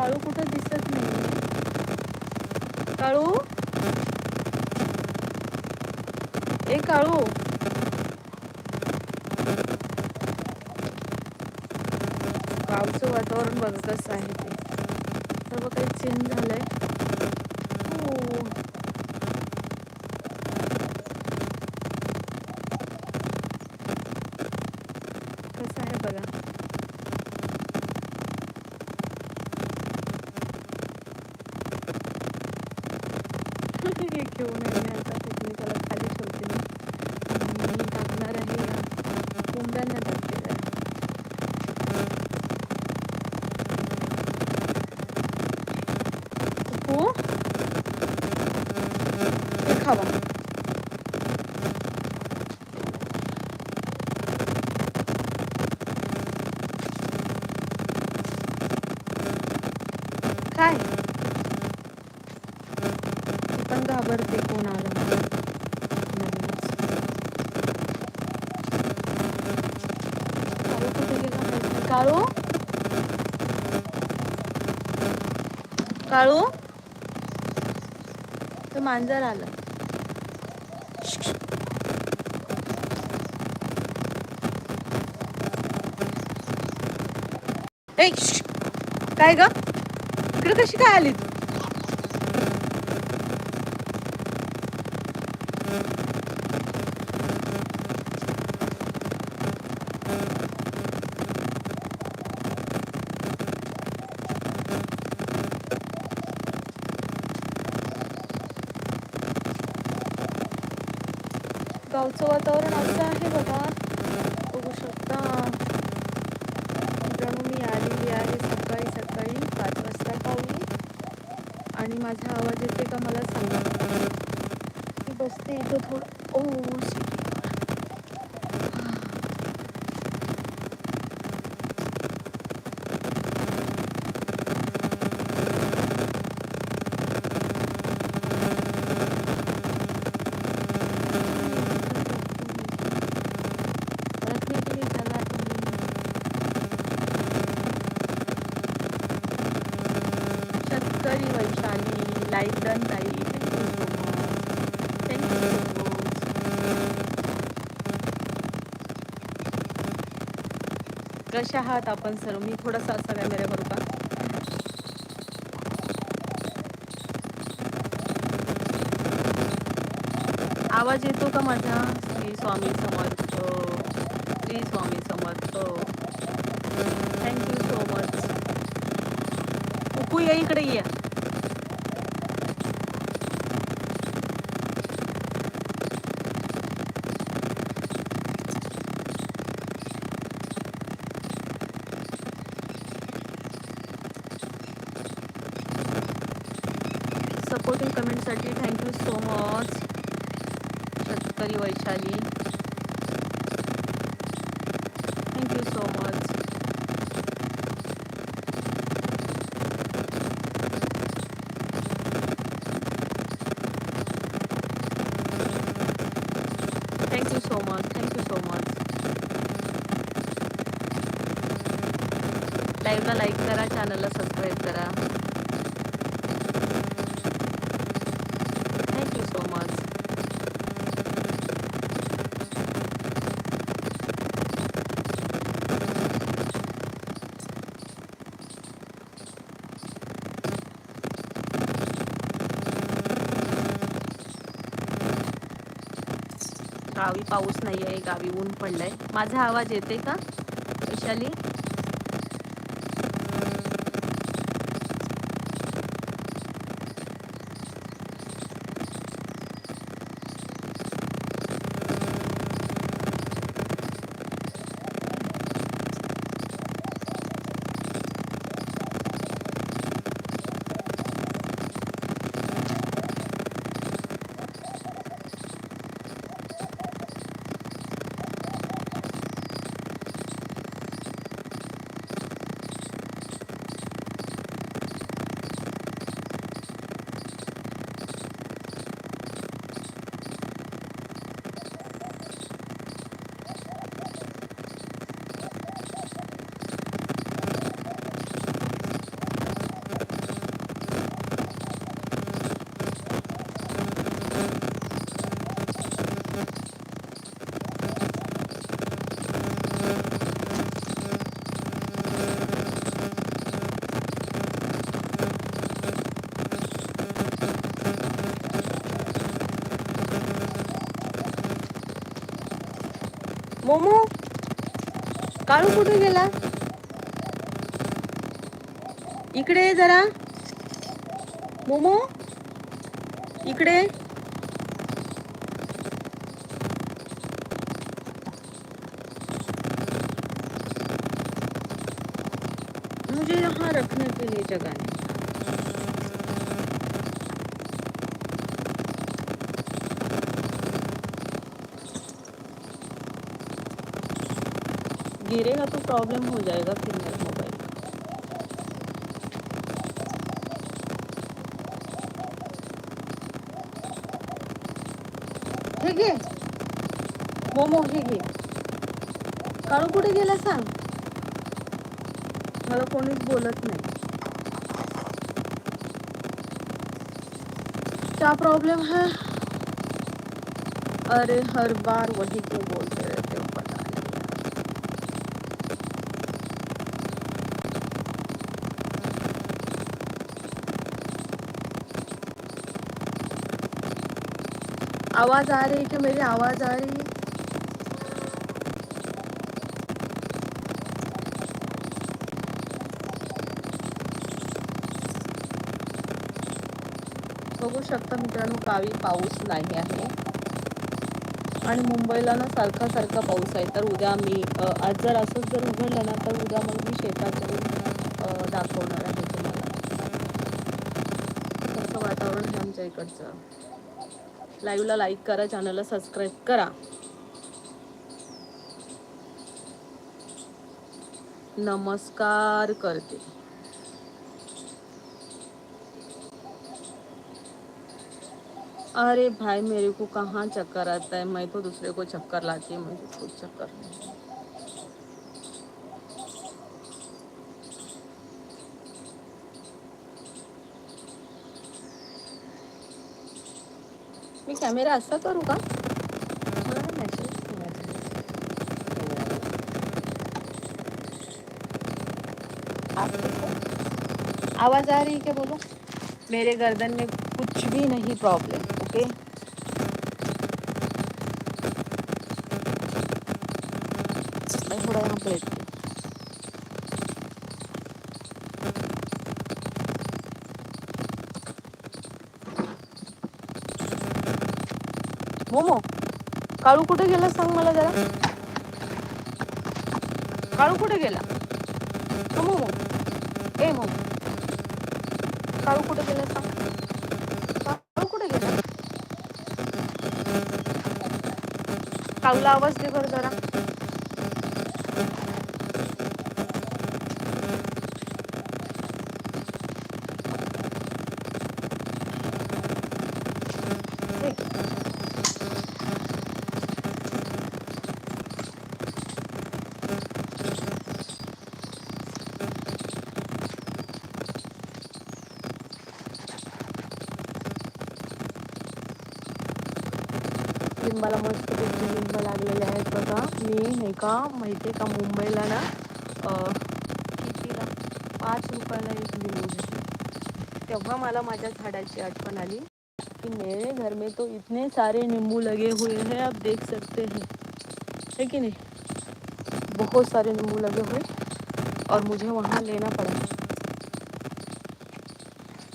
काळू कुठं दिसत नाही. काळू? ए काळू. गावचं वातावरण बघतच आहे ते. सर्व काही चेंज झालंय. हे घेऊन आहे मी आता मी त्याला खाली ठेवते मी आणि मी टाकणार आहे या कोंबड्यांना टाकते जरा कुकू हे खावा काय ती पण घाबरते कोण आलं? काळू काळू? तो मांजर आलं. काय ग? इकडे कशी काय आली तू गावचं वातावरण असं आहे बघा. बघू शकता. जणू मी आलेली आहे सकाळी सकाळी पाच वाजता पावली आणि माझा आवाज येते का मला सांगा. मी बसते इथं थोडं. ओ तरी वैशाली लाईक डन ताई thank you so much thank you कशा आहात आपण सर्व मी थोडासा असा कॅमेरा करू का आवाज येतो का माझा? Shri Swami Samarth. Shri Swami Samarth. Thank you so much उकू या इकडे या. सपोर्टिंग कमेंटसाठी थँक्यू सो मच शेतकरी Vaishali. Thank you so much thank you so much thank you so much लाईव्हला लाईक करा चॅनलला सबस्क्राईब करा थँक्यू सो मच गावी पाऊस नाही आहे गावी ऊन पडलंय. माझा आवाज येते का? वैशाली? मोमो काळू कुठे गेला इकडे जरा मोमो इकडे मुझे यहाँ रखने के लिए जगह नहीं गिरेगा तो प्रॉब्लम हो जाएगा फिर मेरा मोबाइल हे घे मोमो हे घे काळू कुठे गेला सांग? मला कोणीच बोलत नाही. क्या प्रॉब्लम है? अरे हर बार वही क्यों बोलते रहते आवाज आ रही है क्या? मेरी आवाज आ रही है। बघू शकता मित्रांनो गावी पाऊस नाही आहे. आणि मुंबईला ना सारखा सारखा पाऊस आहे. तर उद्या मी आज जर असंच जर उघडलं ना तर उद्या मग मी शेतात जाऊन दाखवणार आहे तुम्हाला. तसं वातावरण आहे आमच्या इकडचं. लाईव्हला लाईक करा चॅनलला सबस्क्राईब करा. नमस्कार करते. अरे भाई, मेरे को कहाँ चक्कर आता है? मैं तो दूसरे को चक्कर लाती हूँ मुझे खुद चक्कर नहीं मी कॅमेरा असा करू का? आवाज आ रही है क्या बोलो? मेरे गर्दन में कुछ भी नहीं प्रॉब्लम ओके मैं थोड़ा यहाँ पे लेती हूँ। मोमो काळू कुठे गेला सांग मला जरा? काळू कुठे गेला? मोमो ए मोमो काळू कुठे गेला सांग? काळू कुठे गेला? काळूला आवाज दे बरं जरा. लिंबाला मस्त लिंब लागलेले आहेत बघा. मी नाही का, माहिती का, मुंबईला ना कितीला? पाच रुपयाला एक लिंबू मला माझ्या झाडाची आठवण आली. कि मेरे घर में तो इतने सारे नींबू लगे हुए हैं, आप देख सकते हैं. है कि नहीं? बहुत सारे नींबू लगे हुए और मुझे वहाँ लेना पड़ा।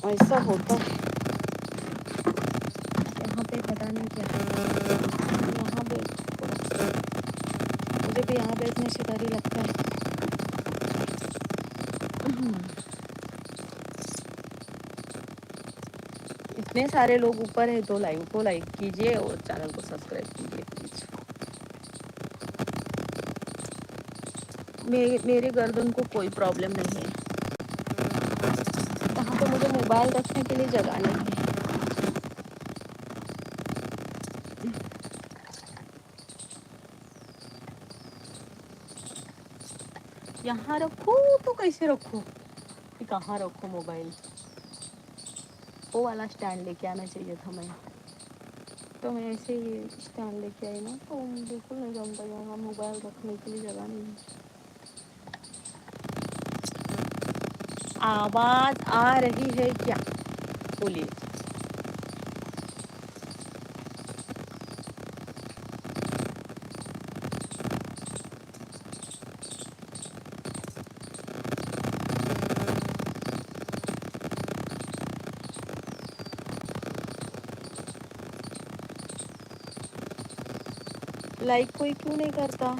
ऐसा होता है। यहाँ पे पता नहीं क्या है यहाँ पे मुझे भी यहाँ बैठने से डर ही लगता है। इतने सारे लोग ऊपर है तो लाइव को लाइक कीजिए और चैनल को सब्सक्राइब कीजिए प्लीज़ मेरे मेरे गर्दन को कोई प्रॉब्लम नहीं है। यहाँ पे मुझे मोबाइल रखने के लिए जगह नहीं है। यहाँ रखो तो कैसे रखो? कि कहाँ रखो मोबाइल? वो वाला स्टैंड लेके आना चाहिए था मैं। तो मैं ऐसे ही स्टैंड लेके आई ना तो बिल्कुल नहीं जमता यहाँ मोबाइल रखने के लिए जगह नहीं आवाज़ आ रही है क्या? बोलिए। लाइक कोई क्यों नहीं करता?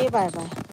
一百吧